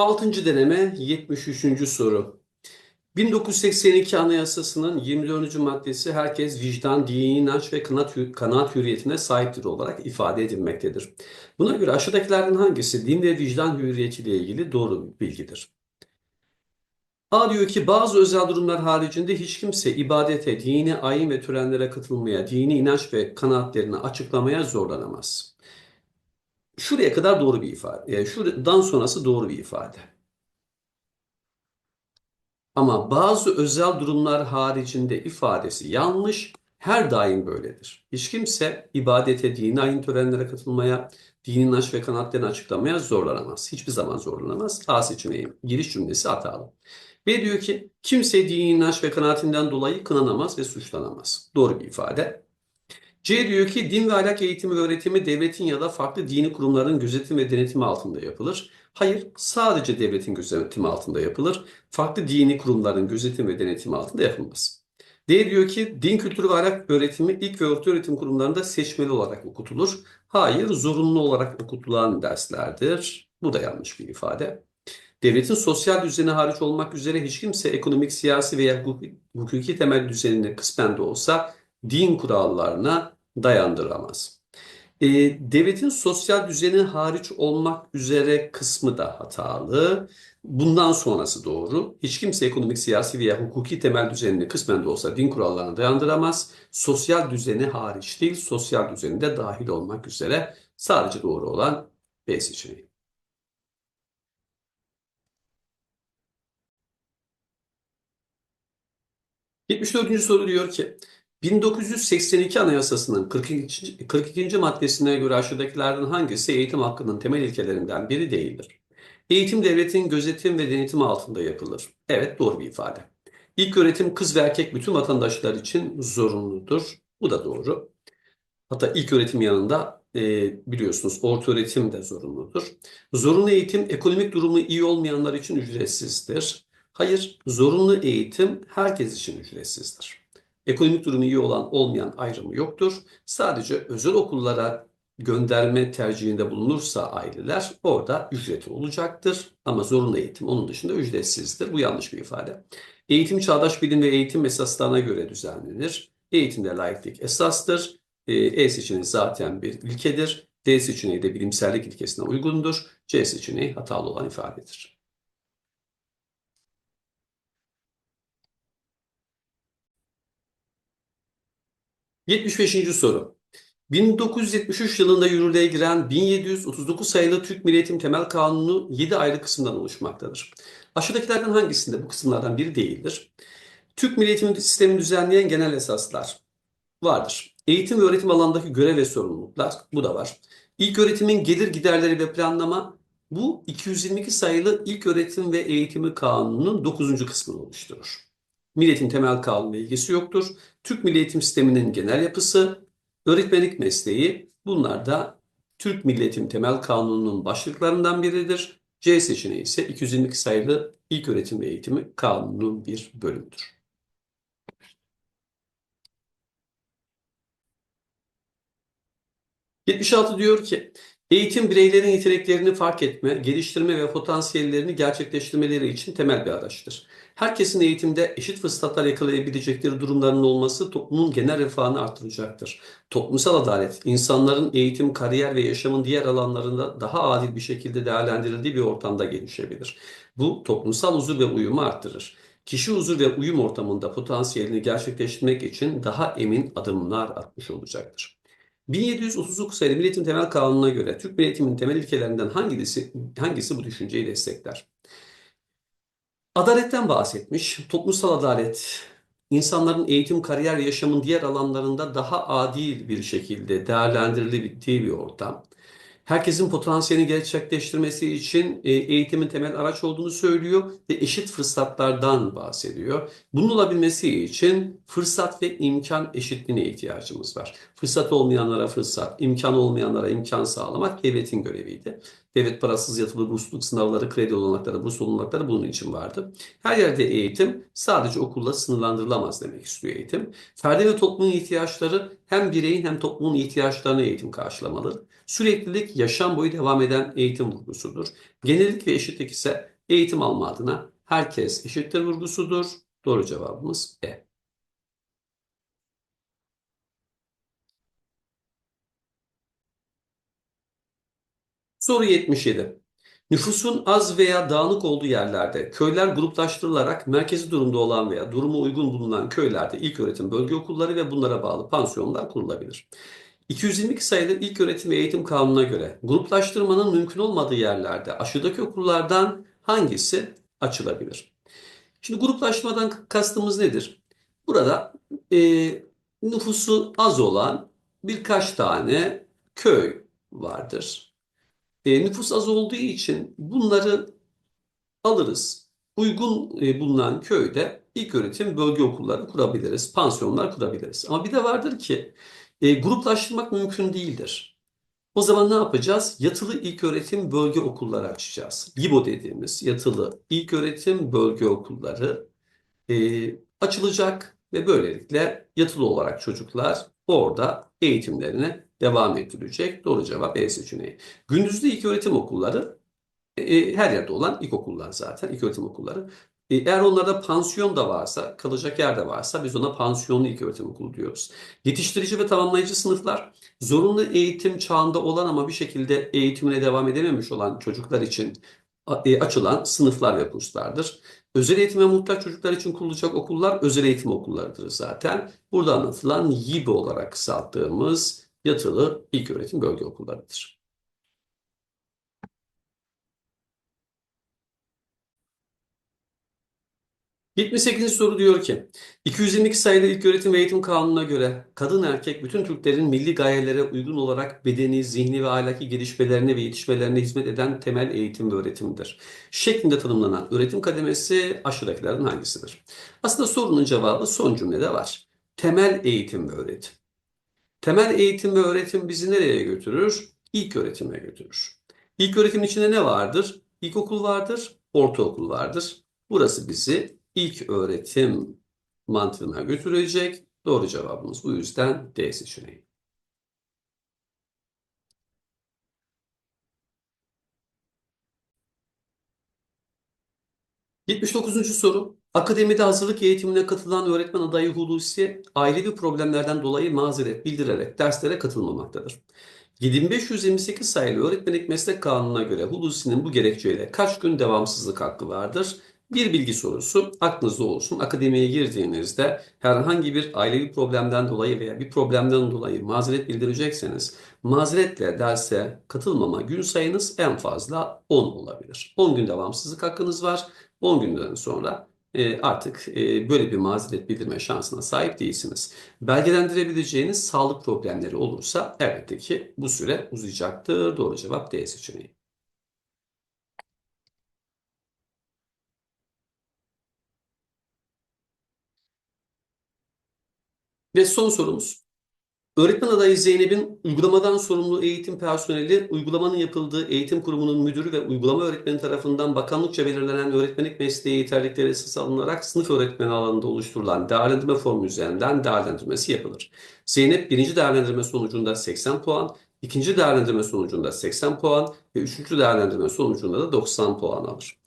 Altıncı deneme 73. soru. 1982 Anayasası'nın 24. maddesi herkes vicdan, dini inanç ve kanaat, kanaat hürriyetine sahiptir olarak ifade edilmektedir. Buna göre aşağıdakilerden hangisi din ve vicdan hürriyetiyle ilgili doğru bilgidir? A diyor ki bazı özel durumlar haricinde hiç kimse ibadete, dini ayin ve törenlere katılmaya, dini inanç ve kanaatlerini açıklamaya zorlanamaz. Şuraya kadar doğru bir ifade. Yani şuradan sonrası doğru bir ifade. Ama bazı özel durumlar haricinde ifadesi yanlış. Her daim böyledir. Hiç kimse ibadete, dini ayin törenlere katılmaya, dini inanç ve kanaatlerini açıklamaya zorlanamaz. Hiçbir zaman zorlanamaz. A seçeneği giriş cümlesi hatalı. B diyor ki kimse dini inanç ve kanaatinden dolayı kınanamaz ve suçlanamaz. Doğru bir ifade. C diyor ki din ve ahlak eğitimi ve öğretimi devletin ya da farklı dini kurumların gözetim ve denetimi altında yapılır. Hayır, sadece devletin gözetimi altında yapılır. Farklı dini kurumların gözetim ve denetimi altında yapılmaz. D diyor ki din kültürü ve ahlak öğretimi ilk ve orta öğretim kurumlarında seçmeli olarak okutulur. Hayır, zorunlu olarak okutulan derslerdir. Bu da yanlış bir ifade. Devletin sosyal düzeni hariç olmak üzere hiç kimse ekonomik, siyasi veya hukuki temel düzenini kısmen de olsa din kurallarına dayandıramaz. E, devletin sosyal düzeni hariç olmak üzere kısmı da hatalı. Bundan sonrası doğru. Hiç kimse ekonomik, siyasi veya hukuki temel düzenini kısmen de olsa din kurallarına dayandıramaz. Sosyal düzeni hariç değil, sosyal düzeni de dahil olmak üzere sadece doğru olan B seçeneği. ...74. soru diyor ki... 1982 Anayasası'nın 42. 42. maddesine göre aşağıdakilerden hangisi eğitim hakkının temel ilkelerinden biri değildir? Eğitim devletin gözetim ve denetim altında yapılır. Evet doğru bir ifade. İlk öğretim kız ve erkek bütün vatandaşlar için zorunludur. Bu da doğru. Hatta ilk öğretim yanında e, biliyorsunuz orta öğretim de zorunludur. Zorunlu eğitim ekonomik durumu iyi olmayanlar için ücretsizdir. Hayır, zorunlu eğitim herkes için ücretsizdir. Ekonomik durumu iyi olan olmayan ayrımı yoktur. Sadece özel okullara gönderme tercihinde bulunursa aileler orada ücreti olacaktır. Ama zorunlu eğitim onun dışında ücretsizdir. Bu yanlış bir ifade. Eğitim çağdaş bilim ve eğitim esaslarına göre düzenlenir. Eğitimde layıklık esastır. E, e seçeneği zaten bir ilkedir. D seçeneği de bilimsellik ilkesine uygundur. C seçeneği hatalı olan ifadedir. 75. soru. 1973 yılında yürürlüğe giren 1739 sayılı Türk Milli Eğitim Temel Kanunu 7 ayrı kısımdan oluşmaktadır. Aşağıdakilerden hangisinde bu kısımlardan biri değildir? Türk Milli Eğitim Sistemini düzenleyen genel esaslar vardır. Eğitim ve öğretim alanındaki görev ve sorumluluklar bu da var. İlk öğretimin gelir giderleri ve planlama bu 222 sayılı İlk Öğretim ve Eğitimi Kanunu'nun 9. kısmını oluşturur. Milletin temel kanunu ilgisi yoktur. Türk Milli Eğitim Sistemi'nin genel yapısı, öğretmenlik mesleği bunlar da Türk Milli Eğitim Temel Kanunu'nun başlıklarından biridir. C seçeneği ise 222 sayılı İlk Öğretim ve Eğitimi Kanunu'nun bir bölümüdür. ...76 diyor ki... Eğitim bireylerin yeteneklerini fark etme, geliştirme ve potansiyellerini gerçekleştirmeleri için temel bir araçtır. Herkesin eğitimde eşit fırsatlar yakalayabilecekleri durumların olması toplumun genel refahını artıracaktır. Toplumsal adalet, insanların eğitim, kariyer ve yaşamın diğer alanlarında daha adil bir şekilde değerlendirildiği bir ortamda gelişebilir. Bu toplumsal huzur ve uyumu arttırır. Kişi huzur ve uyum ortamında potansiyelini gerçekleştirmek için daha emin adımlar atmış olacaktır. 1739 sayılı Milli Eğitim Temel Kanunu'na göre Türk Milli Eğitim'in temel ilkelerinden hangisi, hangisi bu düşünceyi destekler? Adaletten bahsetmiş. Toplumsal adalet, insanların eğitim, kariyer, yaşamın diğer alanlarında daha adil bir şekilde değerlendirildiği bir ortam herkesin potansiyelini gerçekleştirmesi için e, eğitimin temel araç olduğunu söylüyor ve eşit fırsatlardan bahsediyor. Bunun olabilmesi için fırsat ve imkan eşitliğine ihtiyacımız var. Fırsat olmayanlara fırsat, imkan olmayanlara imkan sağlamak devletin göreviydi. Devlet parasız yatılı bursluluk sınavları, kredi olanakları, burs olanakları bunun için vardı. Her yerde eğitim sadece okulla sınırlandırılamaz demek istiyor eğitim. Ferdi ve toplumun ihtiyaçları hem bireyin hem toplumun ihtiyaçlarını eğitim karşılamalı. Süreklilik yaşam boyu devam eden eğitim vurgusudur. Genellik ve eşitlik ise eğitim alma adına herkes eşittir vurgusudur. Doğru cevabımız E. Soru 77. Nüfusun az veya dağınık olduğu yerlerde köyler gruplaştırılarak merkezi durumda olan veya durumu uygun bulunan köylerde ilköğretim bölge okulları ve bunlara bağlı pansiyonlar kurulabilir. 222 sayılı İlköğretim ve Eğitim Kanunu'na göre gruplaştırmanın mümkün olmadığı yerlerde aşağıdaki okullardan hangisi açılabilir? Şimdi gruplaşmadan kastımız nedir? Burada e, nüfusu az olan birkaç tane köy vardır. E, nüfus az olduğu için bunları alırız. Uygun e, bulunan köyde ilköğretim bölge okulları kurabiliriz, pansiyonlar kurabiliriz. Ama bir de vardır ki e, gruplaştırmak mümkün değildir. O zaman ne yapacağız? Yatılı ilköğretim bölge okulları açacağız. YİBO dediğimiz yatılı ilköğretim bölge okulları e, açılacak ve böylelikle yatılı olarak çocuklar orada eğitimlerine devam ettirecek. Doğru cevap E seçeneği. Gündüzlü ilköğretim okulları e, her yerde olan ilkokullar zaten, ilköğretim okulları. E, eğer onlarda pansiyon da varsa, kalacak yer de varsa biz ona pansiyonlu ilköğretim okulu diyoruz. Yetiştirici ve tamamlayıcı sınıflar zorunlu eğitim çağında olan ama bir şekilde eğitimine devam edememiş olan çocuklar için e, açılan sınıflar ve kurslardır. Özel eğitime muhtaç çocuklar için kurulacak okullar özel eğitim okullarıdır zaten. Burada anlatılan YİBE olarak kısalttığımız yatılı ilköğretim bölge okullarıdır. 78. soru diyor ki 222 sayılı İlköğretim ve Eğitim Kanunu'na göre kadın erkek bütün Türklerin milli gayelere uygun olarak bedeni, zihni ve ahlaki gelişmelerine ve yetişmelerine hizmet eden temel eğitim ve öğretimdir. Şeklinde tanımlanan öğretim kademesi aşağıdakilerden hangisidir? Aslında sorunun cevabı son cümlede var. Temel eğitim ve öğretim. Temel eğitim ve öğretim bizi nereye götürür? İlk öğretime götürür. İlk öğretimin içinde ne vardır? İlkokul vardır, ortaokul vardır. Burası bizi ilk öğretim mantığına götürecek. Doğru cevabımız bu yüzden D seçeneği. ...79. soru. Akademide hazırlık eğitimine katılan öğretmen adayı Hulusi... ...ailevi problemlerden dolayı mazeret bildirerek derslere katılmamaktadır. 7528 sayılı Öğretmenlik Meslek Kanunu'na göre Hulusi'nin bu gerekçeyle kaç gün devamsızlık hakkı vardır? Bir bilgi sorusu aklınızda olsun. Akademiye girdiğinizde herhangi bir ailevi problemden dolayı veya bir problemden dolayı mazeret bildirecekseniz mazeretle derse katılmama gün sayınız en fazla 10 olabilir. 10 gün devamsızlık hakkınız var. 10 günden sonra e, artık e, böyle bir mazeret bildirme şansına sahip değilsiniz. Belgelendirebileceğiniz sağlık problemleri olursa elbette ki bu süre uzayacaktır. Doğru cevap D seçeneği. Ve son sorumuz. Öğretmen adayı Zeynep'in uygulamadan sorumlu eğitim personeli, uygulamanın yapıldığı eğitim kurumunun müdürü ve uygulama öğretmeni tarafından bakanlıkça belirlenen öğretmenlik mesleği yeterlilikleri esas alınarak sınıf öğretmeni alanında oluşturulan değerlendirme formu üzerinden değerlendirmesi yapılır. Zeynep birinci değerlendirme sonucunda 80 puan, ikinci değerlendirme sonucunda 80 puan ve üçüncü değerlendirme sonucunda da 90 puan alır.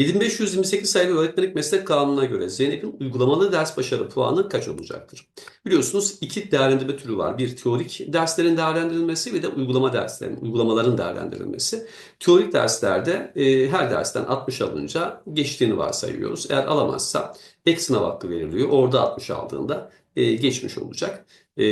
7528 sayılı öğretmenlik meslek kanununa göre Zeynep'in uygulamalı ders başarı puanı kaç olacaktır? Biliyorsunuz iki değerlendirme türü var. Bir teorik derslerin değerlendirilmesi ve de uygulama derslerin, uygulamaların değerlendirilmesi. Teorik derslerde e, her dersten 60 alınca geçtiğini varsayıyoruz. Eğer alamazsa ek sınav hakkı veriliyor. Orada 60 aldığında e, geçmiş olacak. E,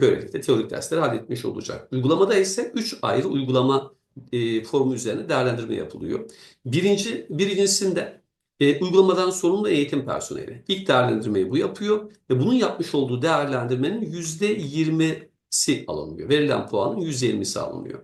böylelikle teorik dersleri halletmiş olacak. Uygulamada ise 3 ayrı uygulama e, formu üzerine değerlendirme yapılıyor. Birinci, birincisinde e, uygulamadan sorumlu eğitim personeli. İlk değerlendirmeyi bu yapıyor ve bunun yapmış olduğu değerlendirmenin %20'si alınıyor. Verilen puanın %20'si alınıyor.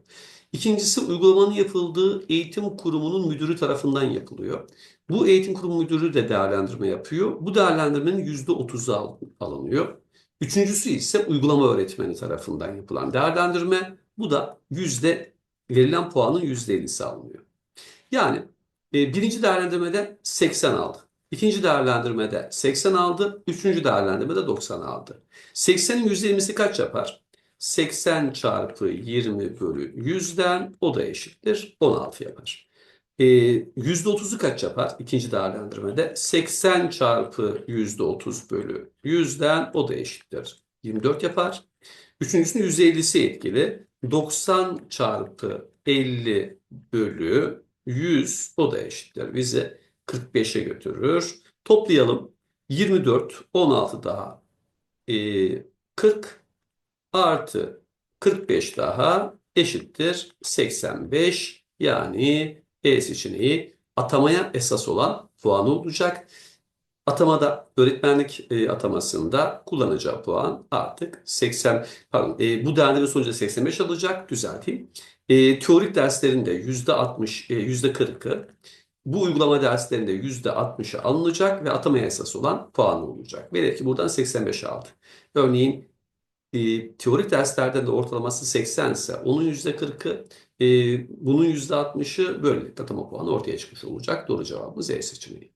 İkincisi uygulamanın yapıldığı eğitim kurumunun müdürü tarafından yapılıyor. Bu eğitim kurumu müdürü de değerlendirme yapıyor. Bu değerlendirmenin %30'u alınıyor. Üçüncüsü ise uygulama öğretmeni tarafından yapılan değerlendirme. Bu da yüzde verilen puanın %50'si alınıyor. Yani e, birinci değerlendirmede 80 aldı. İkinci değerlendirmede 80 aldı. Üçüncü değerlendirmede 90 aldı. 80'in %20'si kaç yapar? 80 çarpı 20 bölü 100'den o da eşittir 16 yapar. Ee, %30'u kaç yapar? İkinci değerlendirmede 80 çarpı %30 bölü 100'den o da eşittir 24 yapar. Üçüncüsünün %50'si etkili. 90 çarpı 50 bölü 100 o da eşittir. Bizi 45'e götürür. Toplayalım. 24, 16 daha e, 40 artı 45 daha eşittir 85. Yani E seçeneği atamaya esas olan puanı olacak. Atamada öğretmenlik e, atamasında kullanacağı puan artık 80 pardon e, bu değerlerin sonucu 85 alacak düzelteyim. E, teorik derslerinde %60 e, %40'ı bu uygulama derslerinde %60'ı alınacak ve atamaya esas olan puan olacak. Velev ki buradan 85 aldı. Örneğin e, teorik derslerde de ortalaması 80 ise onun %40'ı e, bunun %60'ı böylelikle atama puanı ortaya çıkmış olacak. Doğru cevabımız E seçeneği.